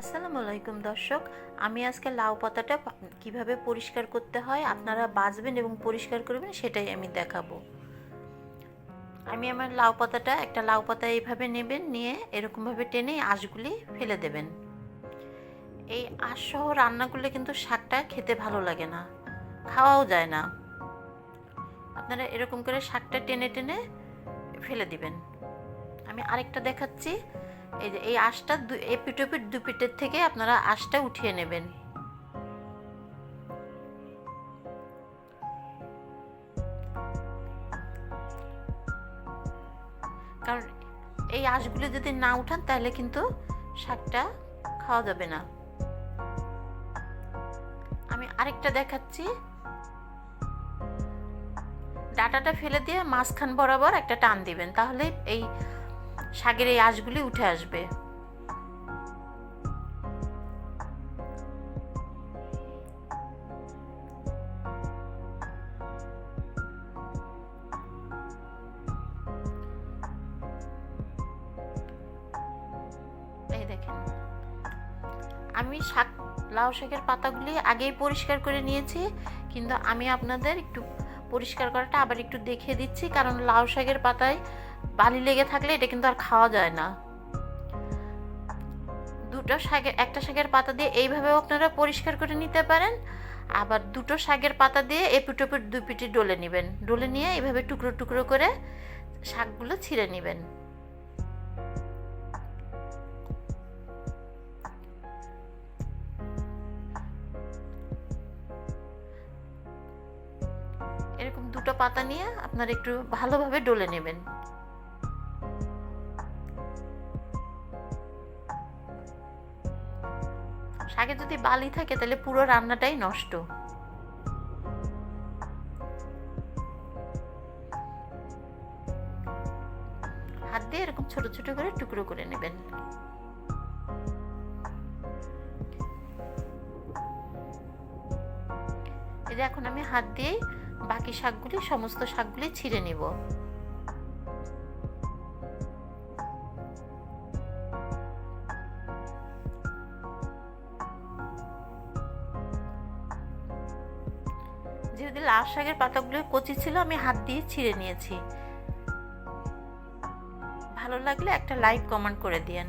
আসসালামু আলাইকুম দর্শক, আমি আজকে লাউ পাতাটা কীভাবে পরিষ্কার করতে হয়, আপনারা বাঁচবেন এবং পরিষ্কার করবেন সেটাই আমি দেখাবো। আমি আমার লাউ পাতাটা, একটা লাউ পাতা এইভাবে নেবেন, নিয়ে এরকমভাবে টেনে আঁশগুলি ফেলে দেবেন। এই আঁশ সহ রান্না করলে কিন্তু শাকটা খেতে ভালো লাগে না, খাওয়াও যায় না। আপনারা এরকম করে শাকটা টেনে টেনে ফেলে দিবেন। আমি আরেকটা দেখাচ্ছি এই যে, এই আঁশটা দু- এপিটোপিট দু পিঠের থেকে আপনারা আঁশটা উঠিয়ে নেবেন। কারণ এই আঁশগুলো যদি না উঠান, তাহলে কিন্তু শাকটা খাওয়া যাবে না। আমি আরেকটা দেখাচ্ছি। ডাটাটা ফেলে দিয়ে মাঝখান বরাবর একটা টান দিবেন, তাহলে এই শাকের এই আঁশগুলি উঠে আসবে। আমি শাক, লাউ শাকের পাতাগুলি আগেই পরিষ্কার করে নিয়েছি, কিন্তু আমি আপনাদের একটু পরিষ্কার করাটা আবার একটু দেখিয়ে দিচ্ছি, কারণ লাউ শাকের পাতায় বালি লেগে থাকলে এটা কিন্তু আর খাওয়া যায় না। দুটো শাকের, একটা শাকের পাতা দিয়ে এইভাবেও আপনারা পরিষ্কার করে নিতে পারেন, আবার দুটো শাকের পাতা দিয়ে এপিটোপিট দুই পিটি ডলে নেবেন। ডলে নিয়ে এইভাবে টুকরো টুকরো করে শাকগুলো ছিঁড়ে নেবেন। দুটো পাতা নিয়ে আপনারা একটু ভালোভাবে ডলে নেবেন। শাকে যদি বালি থাকে তাহলে পুরো রান্নাটাই নষ্ট। হাত দিয়ে এরকম ছোট ছোট করে টুকরো করে নেবেন। এই যে এখন আমি হাত দিয়ে বাকি শাকগুলি, সমস্ত শাকগুলি ছিঁড়ে নিব। যেহেতু লাল শাকের পাতাগুলো কচি ছিল, আমি হাত দিয়ে ছিঁড়ে নিয়েছি। ভালো লাগলে একটা লাইক, কমেন্ট করে দিয়েন।